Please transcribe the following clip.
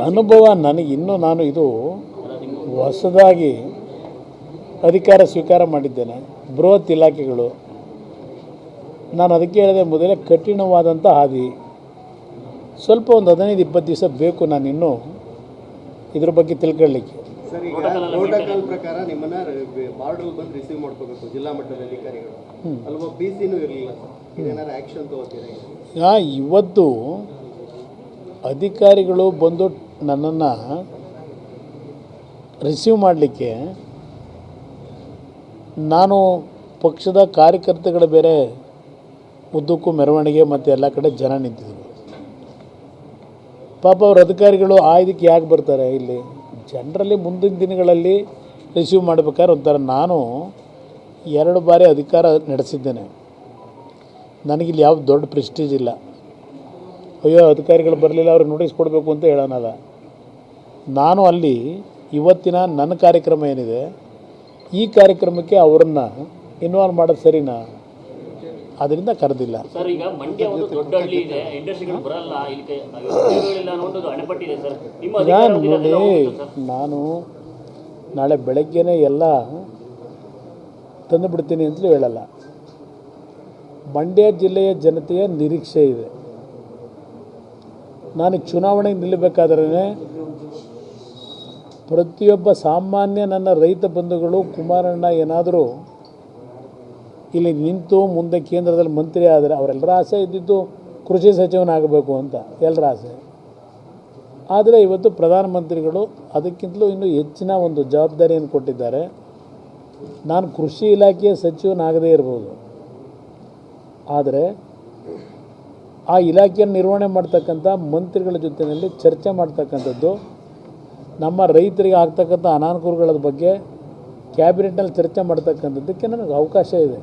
ಅನುಭವ ನನಗೆ ಇನ್ನೂ ನಾನು ಇದು ಹೊಸದಾಗಿ ಅಧಿಕಾರ ಸ್ವೀಕಾರ ಮಾಡಿದ್ದೇನೆ. ಬೃಹತ್ ಇಲಾಖೆಗಳು. ನಾನು ಅದಕ್ಕೆ ಹೇಳಿದೆ ಮೊದಲೇ ಕಠಿಣವಾದಂಥ ಹಾದಿ. ಸ್ವಲ್ಪ ಒಂದು ಹದಿನೈದು ಇಪ್ಪತ್ತು ದಿವಸ ಬೇಕು ನಾನು ಇನ್ನೂ. ಇದ್ರ ಬಗ್ಗೆ ತಿಳ್ಕೊಳ್ಳಿಕ್ಕೆ? ಇವತ್ತು ಅಧಿಕಾರಿಗಳು ಬಂದು ನನ್ನನ್ನು ರಿಸೀವ್ ಮಾಡಲಿಕ್ಕೆ ನಾನು ಪಕ್ಷದ ಕಾರ್ಯಕರ್ತಗಳ ಬೇರೆ ಉದ್ದಕ್ಕೂ ಮೆರವಣಿಗೆ ಮತ್ತು ಎಲ್ಲ ಕಡೆ ಜನ ನಿಂತಿದ್ರು. ಪಾಪ ಅವ್ರ ಅಧಿಕಾರಿಗಳು, ಆ, ಇದಕ್ಕೆ ಯಾಕೆ ಬರ್ತಾರೆ ಇಲ್ಲಿ? ಜನರಲ್ಲಿ ಮುಂದಿನ ದಿನಗಳಲ್ಲಿ ರಿಸೀವ್ ಮಾಡಬೇಕಾದ್ರೆ ಒಂಥರ ನಾನು ಎರಡು ಬಾರಿ ಅಧಿಕಾರ ನಡೆಸಿದ್ದೇನೆ. ನನಗಿಲ್ಲಿ ಯಾವ ದೊಡ್ಡ ಪ್ರೆಸ್ಟೀಜ್ ಇಲ್ಲ. ಅಯ್ಯೋ ಅಧಿಕಾರಿಗಳು ಬರಲಿಲ್ಲ ಅವ್ರಿಗೆ ನೋಟಿಸ್ ಕೊಡಬೇಕು ಅಂತ ಹೇಳೋಣಲ್ಲ ನಾನು ಅಲ್ಲಿ ಇವತ್ತಿನ ನನ್ನ ಕಾರ್ಯಕ್ರಮ ಏನಿದೆ ಈ ಕಾರ್ಯಕ್ರಮಕ್ಕೆ ಅವರನ್ನು ಇನ್ವಾಲ್ವ್ ಮಾಡೋದು ಸರಿನಾ? ಅದರಿಂದ ಕರೆದಿಲ್ಲ. ಸರ್ ಈಗ ಮಂಡ್ಯ ಒಂದು ದೊಡ್ಡ ಹಳ್ಳಿ ಇದೆ ಇಂಡಸ್ಟ್ರಿಗಳು ಬರಲ್ಲ ಇಲ್ಲಿ ಉದ್ಯೋಗಗಳಿಲ್ಲ ಅನ್ನೋದು ಅಣೆಪಟ್ಟಿದೆ ಸರ್. ನಿಮ್ಮ ನಾನು ನೋಡಿ ನಾನು ನಾಳೆ ಬೆಳಗ್ಗೆನೇ ಎಲ್ಲ ತಂದು ಬಿಡ್ತೀನಿ ಅಂತಲೂ ಹೇಳಲ್ಲ. ಮಂಡ್ಯ ಜಿಲ್ಲೆಯ ಜನತೆಯ ನಿರೀಕ್ಷೆ ಇದೆ. ನಾನು ಚುನಾವಣೆಗೆ ನಿಲ್ಲಬೇಕಾದ್ರೆ ಪ್ರತಿಯೊಬ್ಬ ಸಾಮಾನ್ಯ ನನ್ನ ರೈತ ಬಂಧುಗಳು, ಕುಮಾರಣ್ಣ ಏನಾದರೂ ಇಲ್ಲಿ ನಿಂತು ಮುಂದೆ ಕೇಂದ್ರದಲ್ಲಿ ಮಂತ್ರಿ ಆದರೆ ಅವರೆಲ್ಲರ ಆಸೆ ಇದ್ದಿದ್ದು ಕೃಷಿ ಸಚಿವನಾಗಬೇಕು ಅಂತ ಎಲ್ಲರ ಆಸೆ. ಆದರೆ ಇವತ್ತು ಪ್ರಧಾನಮಂತ್ರಿಗಳು ಅದಕ್ಕಿಂತಲೂ ಇನ್ನೂ ಹೆಚ್ಚಿನ ಒಂದು ಜವಾಬ್ದಾರಿಯನ್ನು ಕೊಟ್ಟಿದ್ದಾರೆ. ನಾನು ಕೃಷಿ ಇಲಾಖೆಯ ಸಚಿವನಾಗದೇ ಇರ್ಬೋದು. ಆದರೆ ಆ ಇಲಾಖೆಯನ್ನು ನಿರ್ವಹಣೆ ಮಾಡ್ತಕ್ಕಂಥ ಮಂತ್ರಿಗಳ ಜೊತೆಯಲ್ಲಿ ಚರ್ಚೆ ಮಾಡ್ತಕ್ಕಂಥದ್ದು, ನಮ್ಮ ರೈತರಿಗೆ ಆಗ್ತಕ್ಕಂಥ ಅನಾನುಕೂಲಗಳ ಬಗ್ಗೆ ಕ್ಯಾಬಿನೆಟ್ನಲ್ಲಿ ಚರ್ಚೆ ಮಾಡ್ತಕ್ಕಂಥದ್ದಕ್ಕೆ ನನಗೆ ಅವಕಾಶ ಇದೆ.